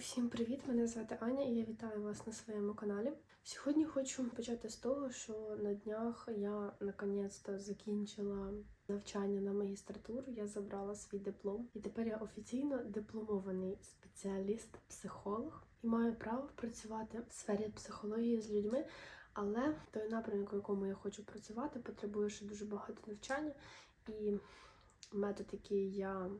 Усім привіт! Мене звати Аня і я вітаю вас на своєму каналі. Сьогодні хочу почати з того, що на днях я наконець-то закінчила навчання на магістратуру. Я забрала свій диплом, і тепер я офіційно дипломований спеціаліст-психолог і маю право працювати в сфері психології з людьми. Але той напрямок, в якому я хочу працювати, потребує ще дуже багато навчання і метод, який я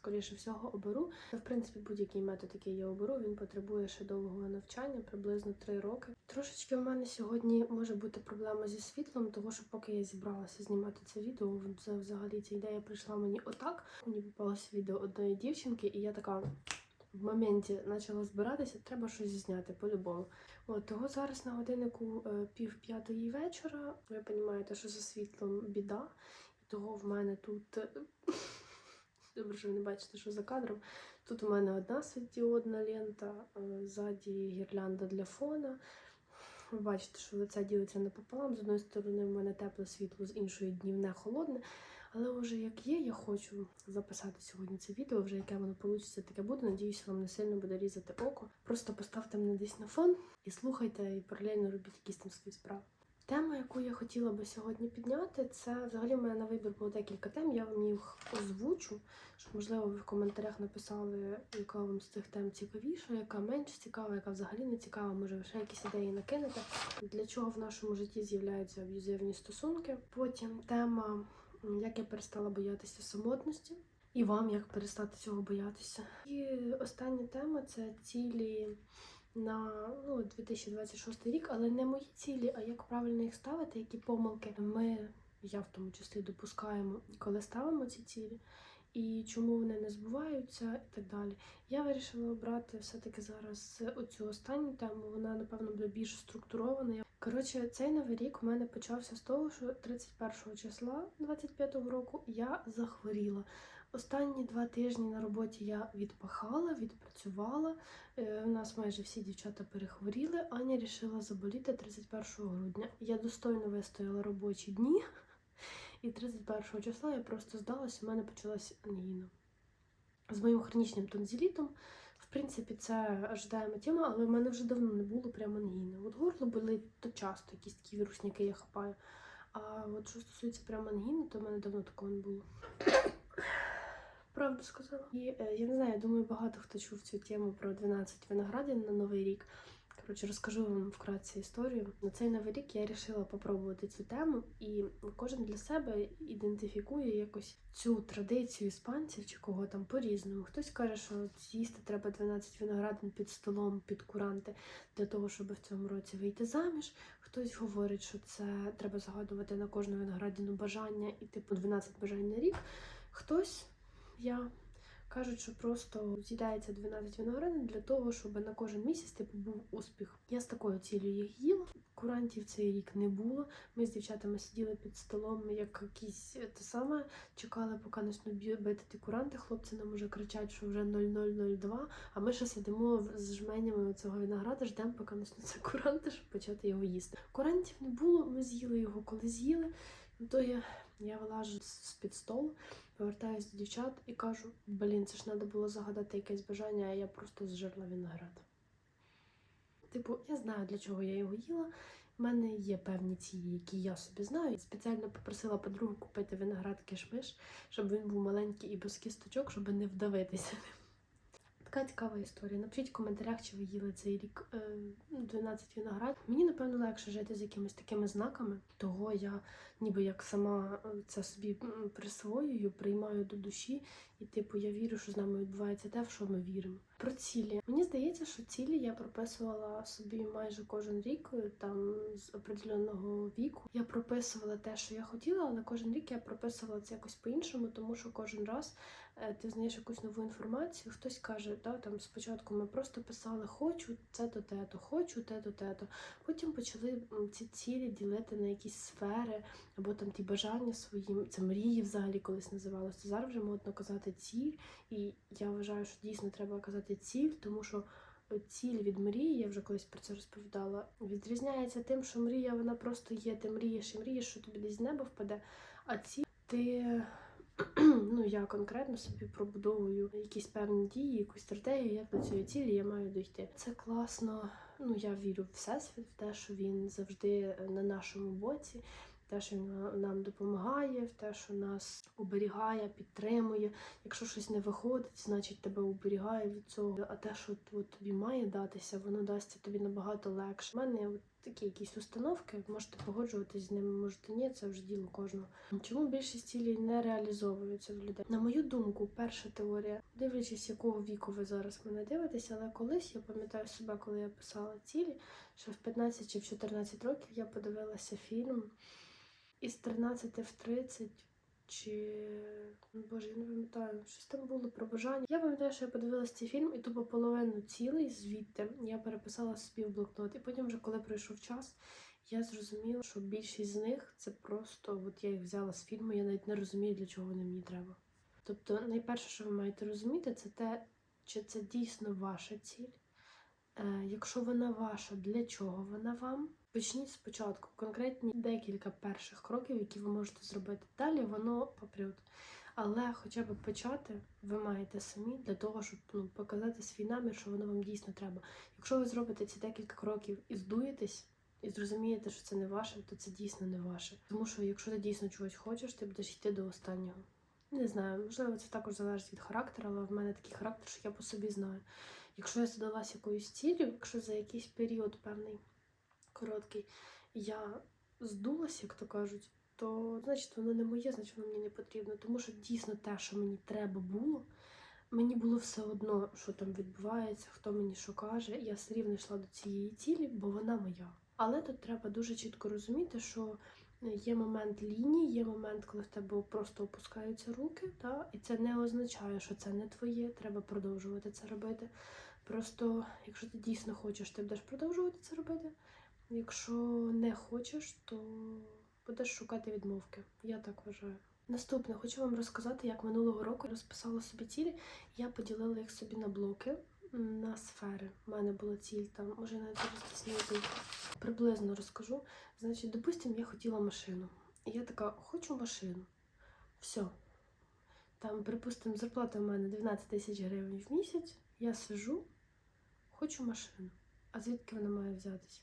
скоріше всього оберу. В принципі, будь-який метод, який я оберу, він потребує ще довгого навчання, приблизно 3 роки. Трошечки в мене сьогодні може бути проблема зі світлом, тому що поки я зібралася знімати це відео, взагалі ця ідея прийшла мені отак. Мені попалося відео одної дівчинки, і я така. В моменті почала збиратися, треба щось зняти по-любому. От того зараз на годиннику е, пів п'ятої вечора. Ви розумієте, що за світлом біда, і того в мене тут е, Добре, що ви не бачите, що за кадром. Тут у мене одна світдіодна лента, е, ззаді гірлянда для фона. Ви бачите, що лице ділиться напополам. З одної сторони, в мене тепле світло, з іншої днівне холодне. Але вже як є, я хочу записати сьогодні це відео, вже яке воно вийде, таке буде. Надіюся, вам не сильно буде різати око. Просто поставте мене десь на фон і слухайте, і паралельно робіть якісь там свої справи. Тема, яку я хотіла би сьогодні підняти, це взагалі в мене на вибір було декілька тем. Я вам їх озвучу, щоб, можливо, ви в коментарях написали, яка вам з цих тем цікавіша, яка менш цікава, яка взагалі не цікава, може ви ще якісь ідеї накинете. Для чого в нашому житті з'являються аб'юзивні стосунки. Потім тема, як я перестала боятися самотності. І вам як перестати цього боятися. І остання тема це цілі на ну, 2026 рік, але не мої цілі, а як правильно їх ставити, які помилки ми, я в тому числі, допускаємо, коли ставимо ці цілі, і чому вони не збуваються, і так далі. Я вирішила обрати все-таки зараз оцю останню тему. Вона, напевно, буде більш структурована. Коротше, цей новий рік у мене почався з того, що 31 числа 25-го року я захворіла. Останні два тижні на роботі я відпахала, відпрацювала. Е, У нас майже всі дівчата перехворіли. Аня рішила заболіти 31 грудня. Я достойно вистояла робочі дні, і 31 числа я просто здалася, у мене почалася ангіна. З моїм хронічним тонзилітом. В принципі, це ожидаема тема, але в мене вже давно не було прямо ангіни. От горло болить то часто, якісь такі вірусники я хапаю. А от що стосується прямо ангіни, то в мене давно такого не було. Правду сказала. І е, я не знаю, я думаю, багато хто чув цю тему про 12 виноградин на Новий рік. Коротше, розкажу вам вкратце історію. На цей новий рік я вирішила попробувати цю тему, і кожен для себе ідентифікує якось цю традицію іспанців чи кого там по-різному. Хтось каже, що з'їсти треба 12 виноградин під столом, під куранти для того, щоб в цьому році вийти заміж. Хтось говорить, що це треба загадувати на кожну виноградину бажання і типу 12 бажань на рік. Хтось я кажуть, що просто з'їдається 12 виноградин для того, щоб на кожен місяць типу був успіх. Я з такою цілею їх їла. Курантів цей рік не було. Ми з дівчатами сиділи під столом, як якісь те саме, чекали, поки почнуть бити ті куранти. Хлопці нам уже кричать, що вже 0002, а ми ще сидимо з жменями цього винограда, ждемо, поки почнуться куранти, щоб почати його їсти. Курантів не було, ми з'їли його, коли з'їли. То я, я вилажу з-під столу, повертаюся до дівчат і кажу: блін, це ж треба було загадати якесь бажання, а я просто зжирла виноград. Типу, я знаю, для чого я його їла. У мене є певні цілі, які я собі знаю. Спеціально попросила подругу купити виноград кишмиш, щоб він був маленький і без кісточок, щоб не вдавитися. Така цікава історія. Напишіть в коментарях, чи ви їли цей рік е, 12 виноград. Мені, напевно, легше жити з якимись такими знаками. Того я ніби як сама е, це собі присвоюю, приймаю до душі, і, типу, я вірю, що з нами відбувається те, в що ми віримо. Про цілі. Мені здається, що цілі я прописувала собі майже кожен рік, е, там з определеного віку. Я прописувала те, що я хотіла, але кожен рік я прописувала це якось по-іншому, тому що кожен раз ти знаєш якусь нову інформацію. Хтось каже, да, там спочатку ми просто писали Хочу це то те-то, хочу те-то, те-то. Потім почали ці цілі ділити на якісь сфери або там ті бажання свої, це мрії взагалі колись називалося. Зараз вже модно казати ціль, і я вважаю, що дійсно треба казати ціль, тому що. Ціль від мрії, я вже колись про це розповідала, відрізняється тим, що мрія вона просто є. Ти мрієш і мрієш, що тобі десь з неба впаде. А ціль ти ну я конкретно собі пробудовую якісь певні дії, якусь стратегію, як до цієї цілі я маю дійти. Це класно. Ну я вірю в всесвіт, в те, що він завжди на нашому боці. Те, що він нам допомагає, в те, що нас оберігає, підтримує. Якщо щось не виходить, значить тебе оберігає від цього. А те, що от тобі має датися, воно дасться тобі набагато легше. У мене от такі якісь установки, можете погоджуватись з ними, можете ні, це вже діло кожного. Чому більшість цілей не реалізовуються в людей? На мою думку, перша теорія, дивлячись, якого віку ви зараз мене дивитеся, але колись я пам'ятаю себе, коли я писала цілі, що в 15 чи в 14 років я подивилася фільм із 13 в 30 чи ну, боже, я не пам'ятаю, щось там було про бажання. Я пам'ятаю, що я подивилася цей фільм, і тупо половину цілей звідти я переписала собі в блокнот. І потім, вже коли пройшов час, я зрозуміла, що більшість з них це просто от я їх взяла з фільму, я навіть не розумію, для чого вони мені треба. Тобто, найперше, що ви маєте розуміти, це те, чи це дійсно ваша ціль. Е, якщо вона ваша, для чого вона вам? Почніть спочатку конкретні декілька перших кроків, які ви можете зробити. Далі воно попрет. Але хоча б почати ви маєте самі для того, щоб ну, показати свій намір, що воно вам дійсно треба. Якщо ви зробите ці декілька кроків і здуєтесь, і зрозумієте, що це не ваше, то це дійсно не ваше. Тому що якщо ти дійсно чогось хочеш, ти будеш йти до останнього. Не знаю, можливо, це також залежить від характеру, але в мене такий характер, що я по собі знаю. Якщо я задалась якоюсь ціллю, якщо за якийсь період певний короткий я здулась, як то кажуть, то значить воно не моє, значить воно мені не потрібно. Тому що дійсно те, що мені треба було, мені було все одно, що там відбувається, хто мені що каже. Я все рівно йшла до цієї цілі, бо вона моя. Але тут треба дуже чітко розуміти, що є момент лінії, є момент, коли в тебе просто опускаються руки, та? і це не означає, що це не твоє, треба продовжувати це робити. Просто, якщо ти дійсно хочеш, ти будеш продовжувати це робити. Якщо не хочеш, то будеш шукати відмовки. Я так вважаю. Наступне хочу вам розказати, як минулого року розписала собі цілі. Я поділила їх собі на блоки, на сфери. У мене була ціль там, може навіть знайду. Приблизно розкажу. Значить, допустимо, я хотіла машину. І я така, хочу машину. Все. Там, припустимо, зарплата в мене 12 тисяч гривень в місяць. Я сижу, хочу машину. А звідки вона має взятися?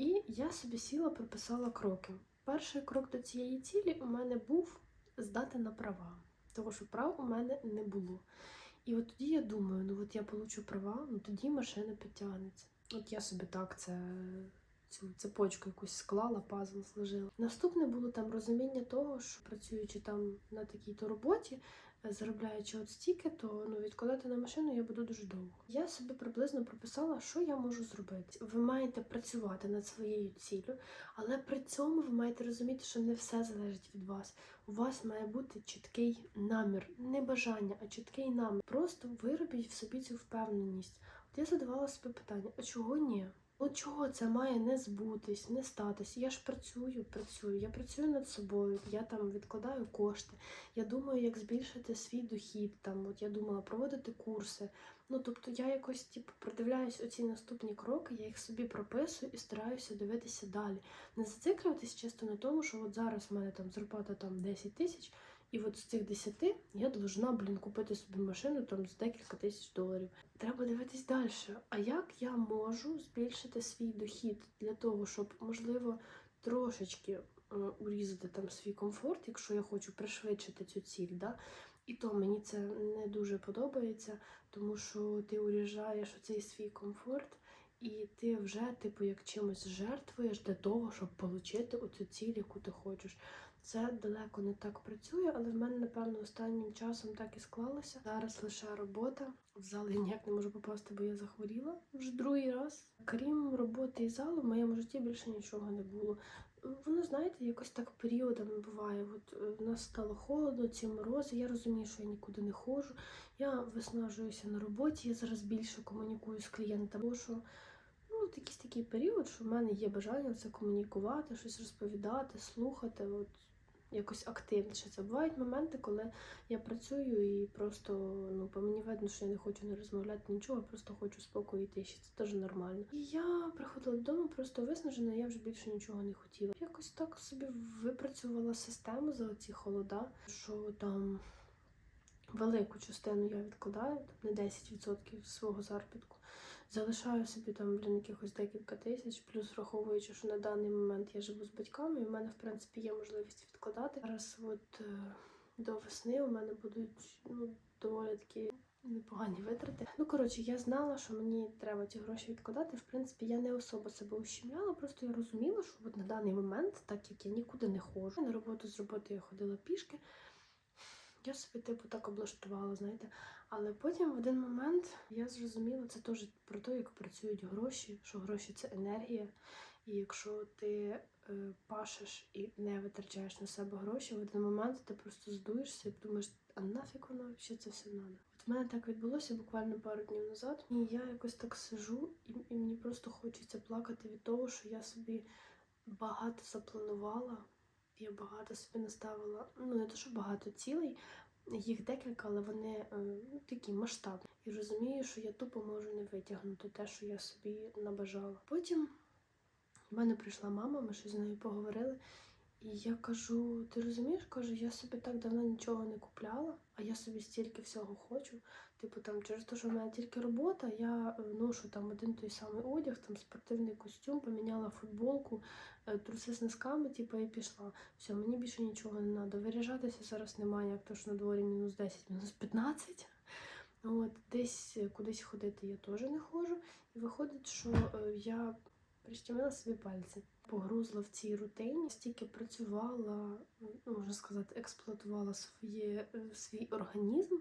І я собі сіла, прописала кроки. Перший крок до цієї цілі у мене був здати на права, тому що прав у мене не було. І от тоді я думаю, ну от я получу права, ну тоді машина підтягнеться. От я собі так це цю цепочку якусь склала, пазл зложила. Наступне було там розуміння того, що працюючи там на такій-то роботі, заробляючи от стільки, то ну відкладати на машину я буду дуже довго. Я собі приблизно прописала, що я можу зробити. Ви маєте працювати над своєю ціллю, але при цьому ви маєте розуміти, що не все залежить від вас. У вас має бути чіткий намір, не бажання, а чіткий намір. Просто виробіть в собі цю впевненість. От я задавала собі питання: а чого ні? От чого це має не збутись, не статись? Я ж працюю, працюю, я працюю над собою, я там відкладаю кошти. Я думаю, як збільшити свій дохід. Там, от я думала проводити курси. Ну тобто я якось типу, продивляюсь оці наступні кроки, я їх собі прописую і стараюся дивитися далі. Не зациклюватись чисто на тому, що от зараз в мене там зарплата там 10 тисяч. І от з цих 10 я должна, блін, купити собі машину там з декілька тисяч доларів. Треба дивитись далі. А як я можу збільшити свій дохід для того, щоб, можливо, трошечки е, урізати там свій комфорт, якщо я хочу пришвидшити цю ціль, да? І то мені це не дуже подобається, тому що ти уріжаєш оцей свій комфорт, і ти вже, типу, як чимось жертвуєш для того, щоб отримати оцю ціль, яку ти хочеш. Це далеко не так працює, але в мене, напевно, останнім часом так і склалося. Зараз лише робота. В зал я ніяк не можу попасти, бо я захворіла вже другий раз. Крім роботи і залу, в моєму житті більше нічого не було. Воно, знаєте, якось так періодами буває. От е, в нас стало холодно, ці морози. Я розумію, що я нікуди не ходжу. Я виснажуюся на роботі, я зараз більше комунікую з клієнтами. Бо що ну, от якийсь такий період, що в мене є бажання це комунікувати, щось розповідати, слухати. От якось активніше. Це бувають моменти, коли я працюю і просто ну, по мені видно, що я не хочу не розмовляти нічого, просто хочу спокою і тиші. Це теж нормально. І я приходила додому, просто виснажена, я вже більше нічого не хотіла. Якось так собі випрацювала систему за ці холода, що там велику частину я відкладаю, там на 10% свого заробітку. Залишаю собі там блін, якихось декілька тисяч, плюс враховуючи, що на даний момент я живу з батьками, і в мене, в принципі, є можливість відкладати. Зараз от е, до весни у мене будуть ну, доволі такі непогані витрати. Ну, коротше, я знала, що мені треба ці гроші відкладати. В принципі, я не особо себе ущемляла, просто я розуміла, що от на даний момент, так як я нікуди не ходжу, на роботу з роботи я ходила пішки. Я собі, типу, так облаштувала, знаєте. Але потім в один момент я зрозуміла, це теж про те, як працюють гроші, що гроші це енергія. І якщо ти е, пашеш і не витрачаєш на себе гроші, в один момент ти просто здуєшся і думаєш, а нафіг воно взагалі це все надо. От в мене так відбулося буквально пару днів назад. І я якось так сижу, і, і мені просто хочеться плакати від того, що я собі багато запланувала. Я багато собі наставила, ну не то, що багато цілей, їх декілька, але вони е, ну, такі масштабні. І розумію, що я тупо можу не витягнути те, що я собі набажала. Потім в мене прийшла мама, ми щось з нею поговорили. І я кажу: ти розумієш, кажу, я собі так давно нічого не купляла, а я собі стільки всього хочу. Типу, там через те, що в мене тільки робота, я е, ношу там один той самий одяг, там спортивний костюм, поміняла футболку, е, труси з носками, типу, і пішла. Все, мені більше нічого не треба. Виряжатися зараз немає, як то ж на дворі мінус 10, мінус 15. От, десь е, кудись ходити я теж не ходжу. І виходить, що я прищемила собі пальці, погрузла в цій рутині, стільки працювала, ну, можна сказати, експлуатувала своє, е, свій організм.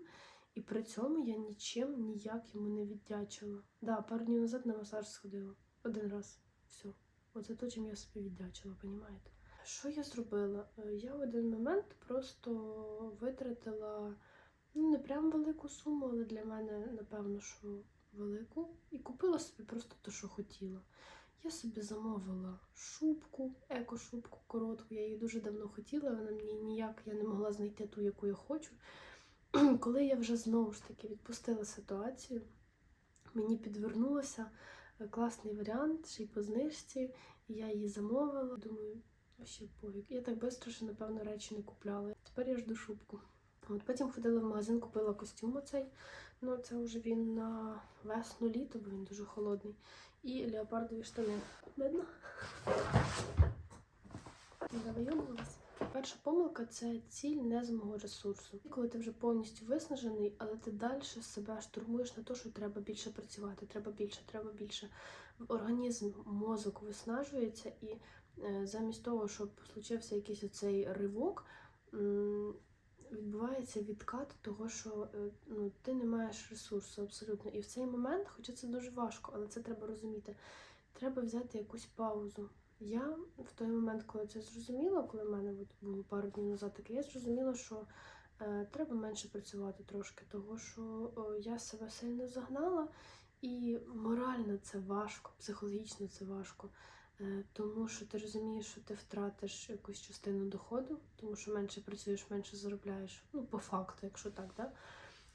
І при цьому я нічим ніяк йому не віддячила. Да, пару днів назад на масаж сходила. Один раз. Все. Оце то, чим я собі віддячила, понімаєте? Що я зробила? Е, Я в один момент просто витратила ну, не прям велику суму, але для мене, напевно, що велику. І купила собі просто те, що хотіла. Я собі замовила шубку, еко-шубку коротку. Я її дуже давно хотіла, вона мені ніяк я не могла знайти ту, яку я хочу. Коли я вже знову ж таки відпустила ситуацію, мені підвернулося е, класний варіант, ще й по знижці, я її замовила. Думаю, ще пофіг. Я так швидко, що, напевно, речі не купляла. Тепер я жду шубку. От потім ходила в магазин, купила костюм оцей. Ну, це вже він на весну літо, бо він дуже холодний. І леопардові штани. Видно? Не вийомилась. Перша помилка це ціль не з мого ресурсу. Коли ти вже повністю виснажений, але ти далі себе штурмуєш на те, що треба більше працювати, треба більше, треба більше. Організм, мозок виснажується, і е, замість того, щоб случився якийсь оцей ривок, відбувається відкат того, що е, ну, ти не маєш ресурсу абсолютно. І в цей момент, хоча це дуже важко, але це треба розуміти, треба взяти якусь паузу. Я в той момент, коли це зрозуміла, коли в мене було пару днів назад таке, я зрозуміла, що е, треба менше працювати трошки, того що е, я себе сильно загнала, і морально це важко, психологічно це важко. Е, тому що ти розумієш, що ти втратиш якусь частину доходу, тому що менше працюєш, менше заробляєш. Ну, по факту, якщо так, да?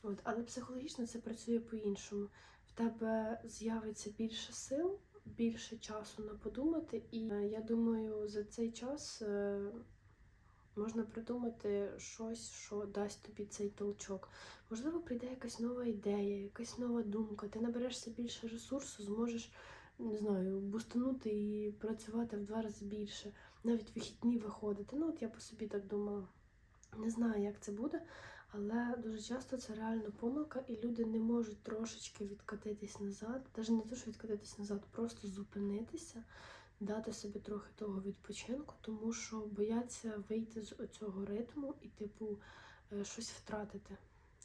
От, але психологічно це працює по-іншому. В тебе з'явиться більше сил, більше часу на подумати, і е, я думаю, за цей час е, можна придумати щось, що дасть тобі цей толчок. Можливо, прийде якась нова ідея, якась нова думка. Ти наберешся більше ресурсу, зможеш не знаю, бустанути і працювати в два рази більше, навіть вихідні виходити. Ну, от я по собі так думала. Не знаю, як це буде, але дуже часто це реально помилка, і люди не можуть трошечки відкатитись назад, навіть не те, що відкатитись назад, просто зупинитися, дати собі трохи того відпочинку, тому що бояться вийти з цього ритму і, типу, е, щось втратити.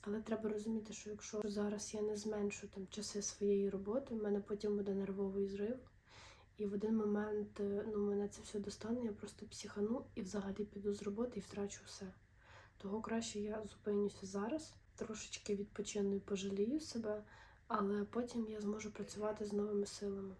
Але треба розуміти, що якщо зараз я не зменшу там часи своєї роботи, в мене потім буде нервовий зрив. І в один момент е, ну, мене це все достане, я просто психану і взагалі піду з роботи і втрачу все. Того краще я зупинюся зараз, трошечки відпочину і пожалію себе, але потім я зможу працювати з новими силами.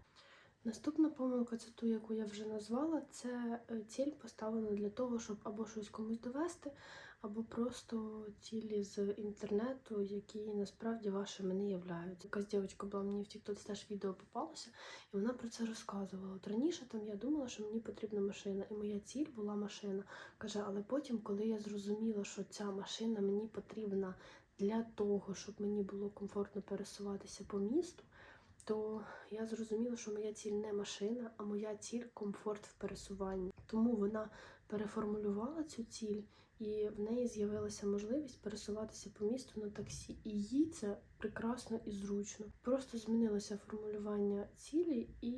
Наступна помилка, це ту, яку я вже назвала, це е, ціль поставлена для того, щоб або щось комусь довести, або просто цілі з інтернету, які насправді вашими не являються. Якась дівчинка була мені в TikTok теж відео попалося, і вона про це розказувала. От раніше там я думала, що мені потрібна машина, і моя ціль була машина. Каже, але потім, коли я зрозуміла, що ця машина мені потрібна для того, щоб мені було комфортно пересуватися по місту, то я зрозуміла, що моя ціль не машина, а моя ціль комфорт в пересуванні. Тому вона переформулювала цю ціль, і в неї з'явилася можливість пересуватися по місту на таксі. І їй це прекрасно і зручно. Просто змінилося формулювання цілі, і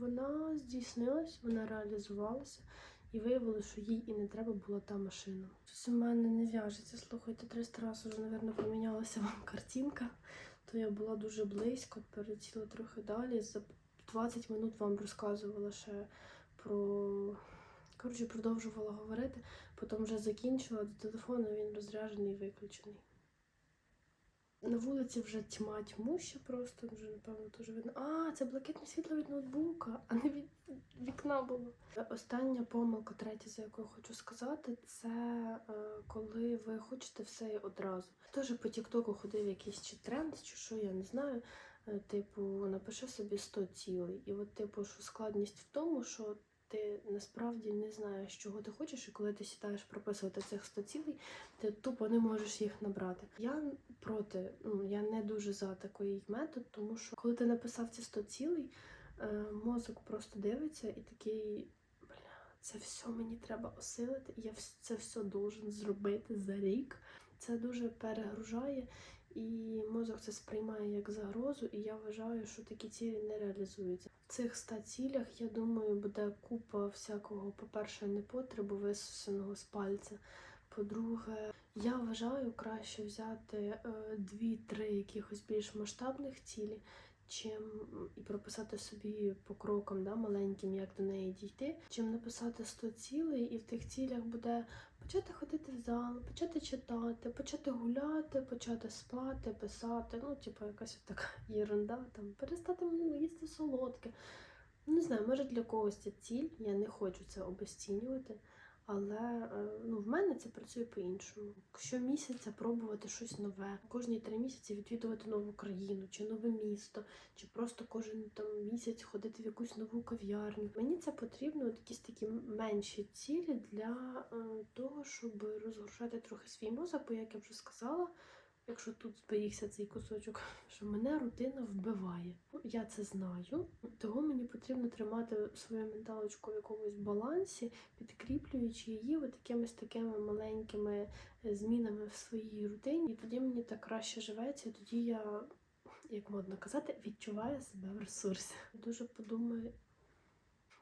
вона здійснилась, вона реалізувалася. І виявилося, що їй і не треба була та машина. Щось у мене не в'яжеться. Слухайте, 300 разів вже, мабуть, помінялася вам картинка. То я була дуже близько, перелетіла трохи далі. За 20 минут вам розказувала ще про. Коротше, продовжувала говорити, потім вже закінчила до телефону, він розряджений і виключений. На вулиці вже тьма тьмуща просто, вже напевно теж видно. А, це блакитне світло від ноутбука, а не від вікна було. Остання помилка, третя, за яку я хочу сказати, це е, коли ви хочете все одразу. Теж по Тіктоку ходив якийсь чи тренд, чи що, я не знаю. Е, Типу, напиши собі 100 цілей. І от, типу, що складність в тому, що ти насправді не знаєш, чого ти хочеш, і коли ти сідаєш прописувати цих 100 цілей, ти тупо не можеш їх набрати. Я проти, ну я не дуже за такий метод, тому що коли ти написав ці 100 цілей, е, мозок просто дивиться і такий. Це все мені треба осилити, я це все должен зробити за рік. Це дуже перегружає, і мозок це сприймає як загрозу, і я вважаю, що такі цілі не реалізуються. В цих 100 цілях, я думаю, буде купа всякого, по-перше, непотребу висосаного з пальця. По-друге, я вважаю краще взяти е, дві-три якихось більш масштабних цілі, чим і прописати собі по крокам да, маленьким, як до неї дійти, чим написати 100 цілей, і в тих цілях буде почати ходити в зал, почати читати, почати гуляти, почати спати, писати. Ну, типу, якась така єрунда, там перестати їсти солодке. Не знаю, може для когось це ціль, я не хочу це обесцінювати. Але е, ну, в мене це працює по-іншому. Щомісяця пробувати щось нове, кожні три місяці відвідувати нову країну чи нове місто, чи просто кожен там місяць ходити в якусь нову кав'ярню. Мені це потрібно якісь такі менші цілі для е, того, щоб розгружати трохи свій мозок, бо як я вже сказала. Якщо тут зберігся цей кусочок, що мене рутина вбиває. Ну, Я це знаю, того мені потрібно тримати свою менталочку в якомусь балансі, підкріплюючи її от якимись такими маленькими е, змінами в своїй рутині. І тоді мені так краще живеться, і тоді я, як модно казати, відчуваю себе в ресурсі. Дуже подумаю.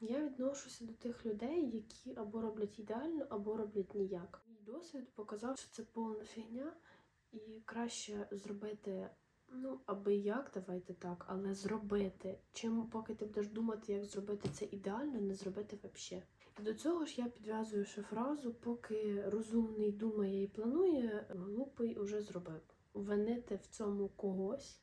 Я відношуся до тих людей, які або роблять ідеально, або роблять ніяк. Мій досвід показав, що це повна фігня, і краще зробити, ну, аби як, давайте так, але зробити. Чим поки ти будеш думати, як зробити це ідеально, не зробити взагалі. І до цього ж я підв'язую ще фразу, поки розумний думає і планує, глупий уже зробив. Винити в цьому когось,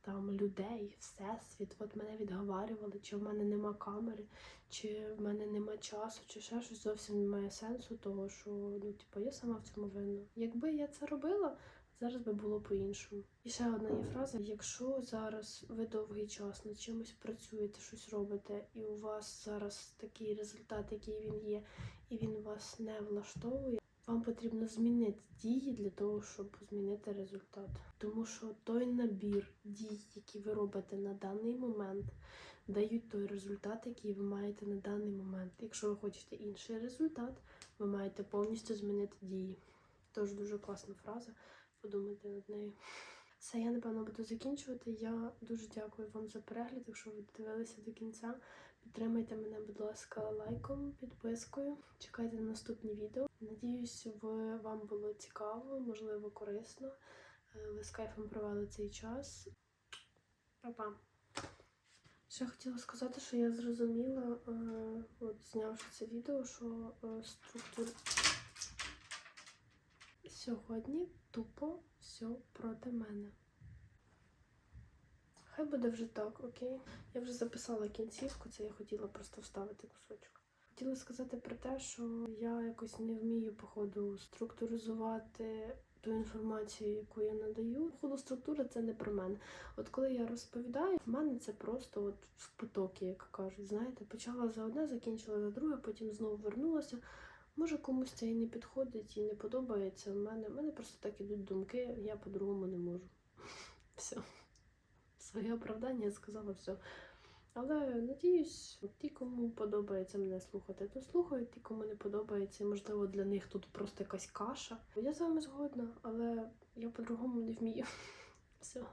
там людей, всесвіт, от мене відговарювали, чи в мене нема камери, чи в мене нема часу, чи ще щось зовсім немає сенсу, того що ну, типу, я сама в цьому винна. Якби я це робила, зараз би було по-іншому. І ще одна є фраза: якщо зараз ви довгий час над чимось працюєте, щось робите, і у вас зараз такий результат, який він є, і він вас не влаштовує. Вам потрібно змінити дії для того, щоб змінити результат. Тому що той набір дій, які ви робите на даний момент, дають той результат, який ви маєте на даний момент. Якщо ви хочете інший результат, ви маєте повністю змінити дії. Тож дуже класна фраза. Подумайте над нею. Все, я напевно буду закінчувати. Я дуже дякую вам за перегляд. Якщо ви дивилися до кінця, підтримайте мене, будь ласка, лайком, підпискою. Чекайте на наступні відео. Надіюсь, ви, вам було цікаво, можливо, корисно. Е, Ви з кайфом провели цей час. Па-па! Ще хотіла сказати, що я зрозуміла, е, от знявши це відео, що е, структур сьогодні тупо все проти мене. Хай буде вже так, окей. Я вже записала кінцівку, це я хотіла просто вставити кусочок. Хотіла сказати про те, що я якось не вмію, походу, структуризувати ту інформацію, яку я надаю. Походу, структура це не про мене. От коли я розповідаю, в мене це просто от в потокі, як кажуть. Знаєте, почала за одне, закінчила за друге, потім знову вернулася. Може, комусь це і не підходить, і не подобається. У мене, в мене просто так ідуть думки, я по-другому не можу. Все. Своє оправдання я сказала все. Але надіюсь, ті, кому подобається мене слухати, то слухають, ті, кому не подобається, можливо, для них тут просто якась каша. Я з вами згодна, але я по-другому не вмію. Все.